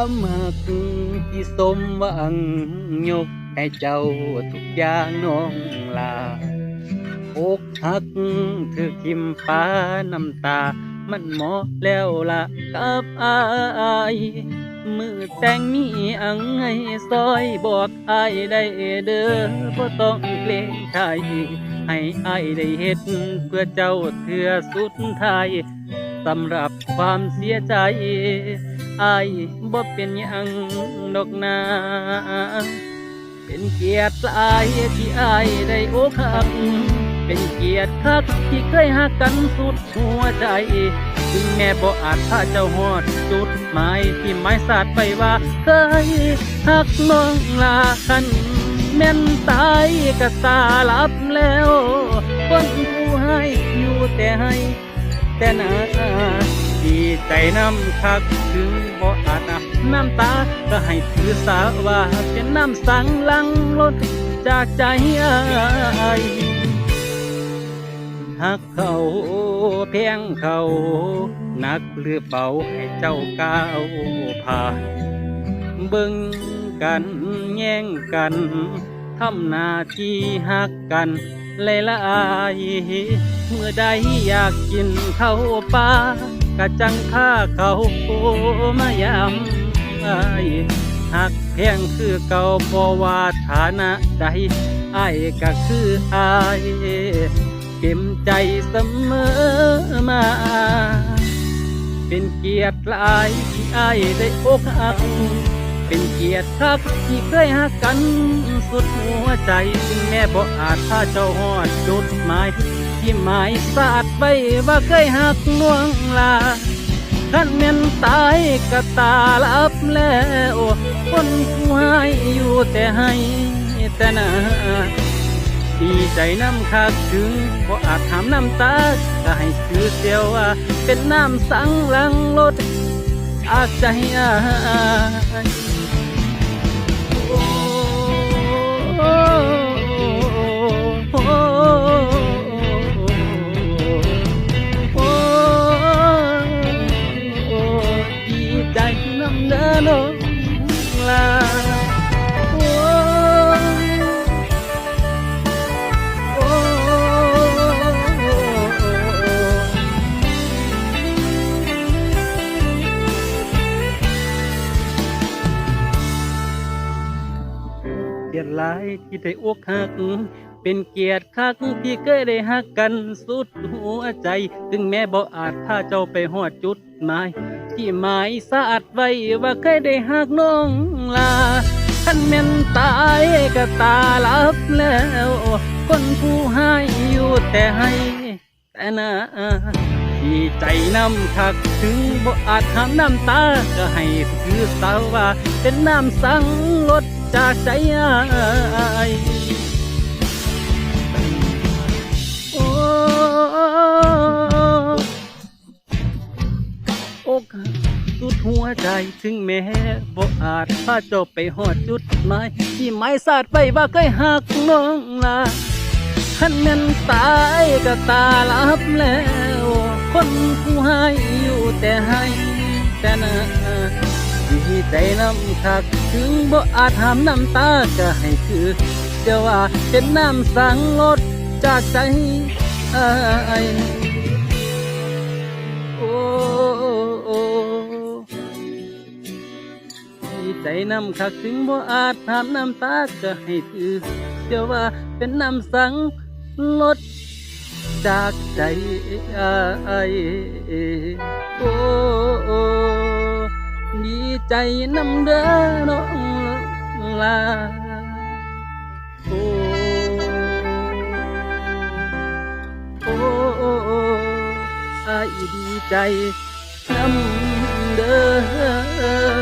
ความหักที่สมหวังยกให้เจ้าทุกอย่างน้องลาอกหักถือทิมฟ้าน้ำตา มันหมอแล้วละกับอายมือแต่งมีอังให้ซอยบอกอายได้เด้อบ่ต้องเกรงใจให้อายได้เฮ็ดเพื่อเจ้าเถื่อสุดท้ายสำหรับความเสียใจ อายบ่เป็นยังดอกนา เป็นเกียรติหลายที่อายได้อกหักเป็นเกียรติคักที่เคยหักกันสุดหัวใจถึงแม่บ่อาจพาเจ้าหอดจุดหมายที่หมายสาดไปว่า เคยหักน้องลาคันแม่นตายก็ตาลับแล้วคนผู้ให้อยู่แต่ให้ แต่หนา ดีใจน้ำคักถึงบ่อาจนับน้ำตา ก็ให้ถือสาว่าเป็นน้ำสังลังลดจากใจอายหักเขาเพียงเขานักหรือเบาให้เจ้าก้าวผ่านเบิ่งกันแย่งกันทำหน้าที่หักกันเลยละอายเมื่อใดอยากกินข้าวปลา กะจังข้าเขาโอมายำไอหักเพียงคือเก่าบ่ว่าฐานะใดไอก็คือไอเก็มใจเสมอมา เป็นเกียรติลายที่ไอได้อกหัก เป็นเกียรติคักที่เคยหักกัน สุดหัวใจ ถึงแม่บ่อาจพาเจ้าหอดจุดหมาย ที่หมายสาดไว้ว่าเคยหักน่วงลาท่านแม่นตายก็ตาลับแล้วคนผู้ให้อยู่แต่ให้แต่หนาดีใจน้ำคักถึงบ่อาจถามน้ำตาก็ให้คือเสียวว่าเป็นน้ำสังลังรถอาใจอายโอ้ ยรติหลายที่ได้อกหัก เป็นเกียรติคักที่เคยได้หักกันสุดหัวใจ ถึงแม้บ่อาจพาเจ้าไปหอดจุดหมาย ที่หมายสาดไว้ว่าเคยได้หักน้องลาคันแม่นตายก็ตาลับแล้ว คนผู้ให้อยู่แต่ให้แต่นาดีใจน้ำคักถึงบ่อาจห้ามน้ำตา ก็ให้คือสาวว่า เป็นน้ำสังลด จากใจอายโอ้อกสุดหัวใจถึงแม้บ่อาจพาเจ้าไปหอดจุดหมายที่หมายสาดไปว่าเคยหักน้องลาขันแม่นตายก็ตาลับแล้ว คนผู้ให้อยู่แต่ให้แต่นา ดีใจน้ำคักถึงบ่อาจหามน้ำตาก็ให้คือเดี๋ยวว่าเป็นน้ำสังลดจากใจอายโอ้ใจน้ำคักถึงบ่อาจหามน้ำตาก็ให้คือเดี๋ยวว่าเป็นน้ำสังลดจากใจอายโอ้โอ้ ใจน้ำเด้อน้องลาโอ้โอ้อาอดีใจน้ำเด้อ